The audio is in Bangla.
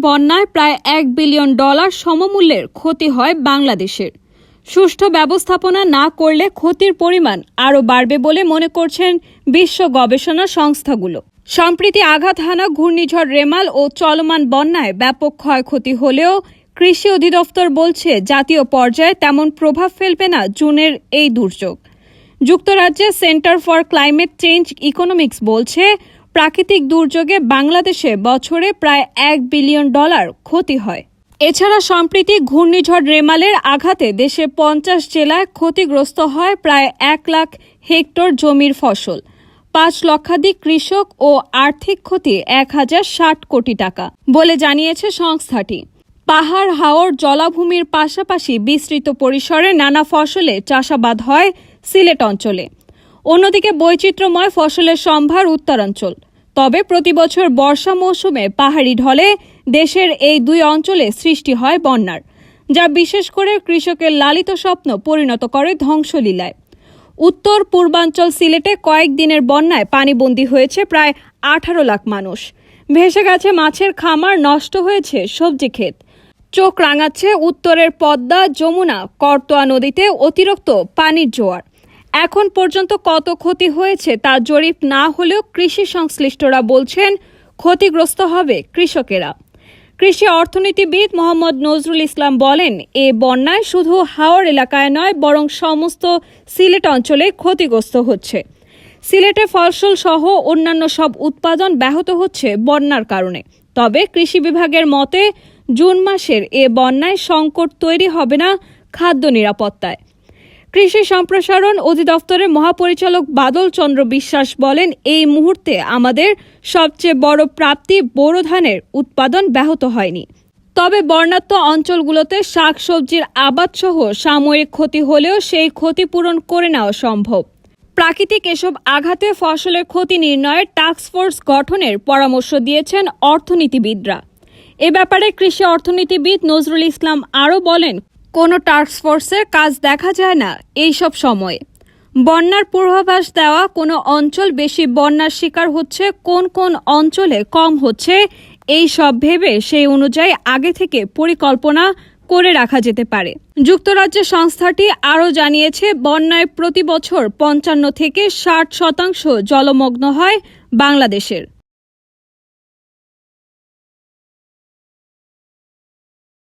বন্যায় প্রায় এক বিলিয়ন ডলার সমমূল্যের ক্ষতি হয় বাংলাদেশের। সুষ্ঠু ব্যবস্থাপনা না করলে ক্ষতির পরিমাণ আরও বাড়বে বলে মনে করছেন বিশ্ব গবেষণা সংস্থাগুলো। সম্প্রতি আঘাত হানা, ঘূর্ণিঝড় রেমাল ও চলমান বন্যায় ব্যাপক ক্ষয়ক্ষতি হলেও কৃষি অধিদপ্তর বলছে জাতীয় পর্যায়ে তেমন প্রভাব ফেলবে না জুনের এই দুর্যোগ। যুক্তরাজ্যের centre for climate change economics বলছে প্রাকৃতিক দুর্যোগে বাংলাদেশে বছরে প্রায় এক বিলিয়ন ডলার ক্ষতি হয়। এছাড়া সম্প্রতি ঘূর্ণিঝড় রেমালের আঘাতে দেশে পঞ্চাশ জেলায় ক্ষতিগ্রস্ত হয় প্রায় এক লাখ হেক্টর জমির ফসল। পাঁচ লক্ষাধিক কৃষক ও আর্থিক ক্ষতি এক হাজার ষাট কোটি টাকা বলে জানিয়েছে সংস্থাটি। পাহাড় হাওর জলাভূমির পাশাপাশি বিস্তৃত পরিসরে নানা ফসলে চাষাবাদ হয় সিলেট অঞ্চলে। অন্যদিকে বৈচিত্র্যময় ফসলের সম্ভার উত্তরাঞ্চল। তবে প্রতিবছর বর্ষা মৌসুমে পাহাড়ি ঢলে দেশের এই দুই অঞ্চলে সৃষ্টি হয় বন্যার, যা বিশেষ করে কৃষকের লালিত স্বপ্ন পরিণত করে ধ্বংসলীলায়। উত্তর পূর্বাঞ্চল সিলেটে কয়েকদিনের বন্যায় পানিবন্দী হয়েছে প্রায় আঠারো লাখ মানুষ। ভেসে গেছে মাছের খামার, নষ্ট হয়েছে সবজি ক্ষেত। চোখ রাঙাচ্ছে উত্তরের পদ্মা, যমুনা, করতোয়া নদীতে অতিরিক্ত পানির জোয়ার। এখন পর্যন্ত কত ক্ষতি হয়েছে তা জরিপ না হলেও কৃষি সংশ্লিষ্টরা বলছেন, ক্ষতিগ্রস্ত হবে কৃষকেরা। কৃষি অর্থনীতিবিদ মোহাম্মদ নজরুল ইসলাম বলেন, এ বন্যায় শুধু হাওর এলাকায় নয়, বরং সমস্ত সিলেট অঞ্চলে ক্ষতিগ্রস্ত হচ্ছে। সিলেটে ফসল সহ অন্যান্য সব উৎপাদন ব্যাহত হচ্ছে বন্যার কারণে। তবে কৃষি বিভাগের মতে, জুন মাসের এ বন্যায় সংকট তৈরি হবে না খাদ্য নিরাপত্তায়। কৃষি সম্প্রসারণ অধিদপ্তরের মহাপরিচালক বাদল চন্দ্র বিশ্বাস বলেন, এই মুহূর্তে আমাদের সবচেয়ে বড় প্রাপ্তি বোরো ধানের উৎপাদন ব্যাহত হয়নি। তবে বর্ণাত্ম অঞ্চলগুলোতে শাকসবজির আবাদসহ সাময়িক ক্ষতি হলেও সেই ক্ষতিপূরণ করে নেওয়া সম্ভব। প্রাকৃতিক এসব আঘাতে ফসলের ক্ষতি নির্ণয়ের টাস্কফোর্স গঠনের পরামর্শ দিয়েছেন অর্থনীতিবিদরা। এ ব্যাপারে কৃষি অর্থনীতিবিদ নজরুল ইসলাম আরও বলেন কোনো টাস্কফোর্সের কাজ দেখা যায় না এই সব সময়ে। বন্যার পূর্বাভাস দেওয়া কোনো অঞ্চল বেশি বন্যার শিকার হচ্ছে, কোন কোন অঞ্চলে কম হচ্ছে, এই সব ভেবে সেই অনুযায়ী আগে থেকে পরিকল্পনা করে রাখা যেতে পারে। যুক্তরাজ্যের সংস্থাটি আরও জানিয়েছে, বন্যায় প্রতি বছর পঞ্চান্ন থেকে ষাট শতাংশ জলমগ্ন হয় বাংলাদেশের।